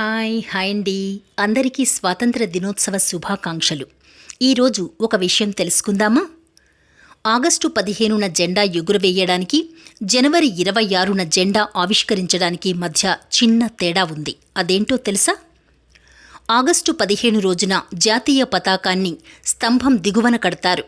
Hi hi అండి. అందరికీ స్వాతంత్ర దినోత్సవ శుభాకాంక్షలు. ఈరోజు ఒక విషయం తెలుసుకుందామా? ఆగస్టు పదిహేనున జెండా ఎగురవేయడానికి జనవరి ఇరవై ఆరున జెండా ఆవిష్కరించడానికి మధ్య చిన్న తేడా ఉంది. అదేంటో తెలుసా? ఆగస్టు పదిహేను రోజున జాతీయ పతాకాన్ని స్తంభం దిగువన కడతారు.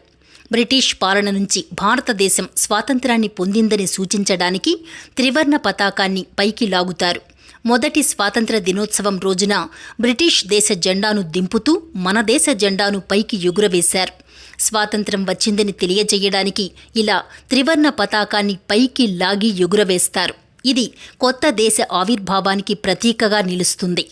బ్రిటిష్ పాలన నుంచి భారతదేశం స్వాతంత్రాన్ని పొందిందని సూచించడానికి త్రివర్ణ పతాకాన్ని పైకి లాగుతారు. మొదటి స్వాతంత్ర దినోత్సవం రోజున బ్రిటిష్ దేశ జెండాను దింపుతూ మన దేశ జెండాను పైకి ఎగురవేశారు. స్వాతంత్రం వచ్చిందని తెలియజేయడానికి ఇలా త్రివర్ణ పతాకాన్ని పైకి లాగి ఎగురవేస్తారు. ఇది కొత్త దేశ ఆవిర్భావానికి ప్రతీకగా నిలుస్తుంది.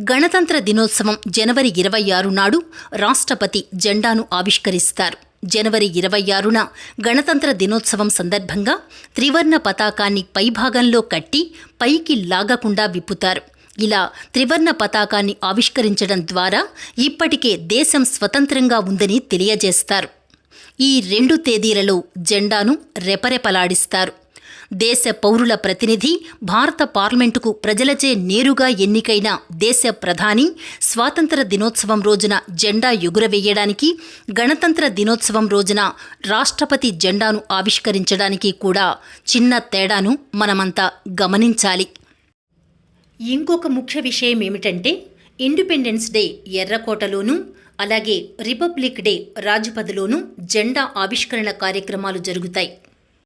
గణతంత్ర దినోత్సవం జనవరి ఇరవై ఆరు నాడు రాష్ట్రపతి జెండాను ఆవిష్కరిస్తారు. జనవరి ఇరవై ఆరున గణతంత్ర దినోత్సవం సందర్భంగా త్రివర్ణ పతాకాన్ని పైభాగంలో కట్టి పైకి లాగకుండా విప్పుతారు. ఇలా త్రివర్ణ పతాకాన్ని ఆవిష్కరించడం ద్వారా ఇప్పటికే దేశం స్వతంత్రంగా ఉందని తెలియజేస్తారు. ఈ రెండు తేదీలలో జెండాను రెపరెపలాడిస్తారు. దేశ పౌరుల ప్రతినిధి భారత పార్లమెంటుకు ప్రజలచే నేరుగా ఎన్నికైన దేశ ప్రధాని స్వాతంత్ర దినోత్సవం రోజున జెండా ఎగురవేయడానికి గణతంత్ర దినోత్సవం రోజున రాష్ట్రపతి జెండాను ఆవిష్కరించడానికి కూడా చిన్న తేడాను మనమంతా గమనించాలి. ఇంకొక ముఖ్య విషయం ఏమిటంటే ఇండిపెండెన్స్ డే ఎర్రకోటలోనూ అలాగే రిపబ్లిక్ డే రాజ్పథ్లోనూ జెండా ఆవిష్కరణ కార్యక్రమాలు జరుగుతాయి.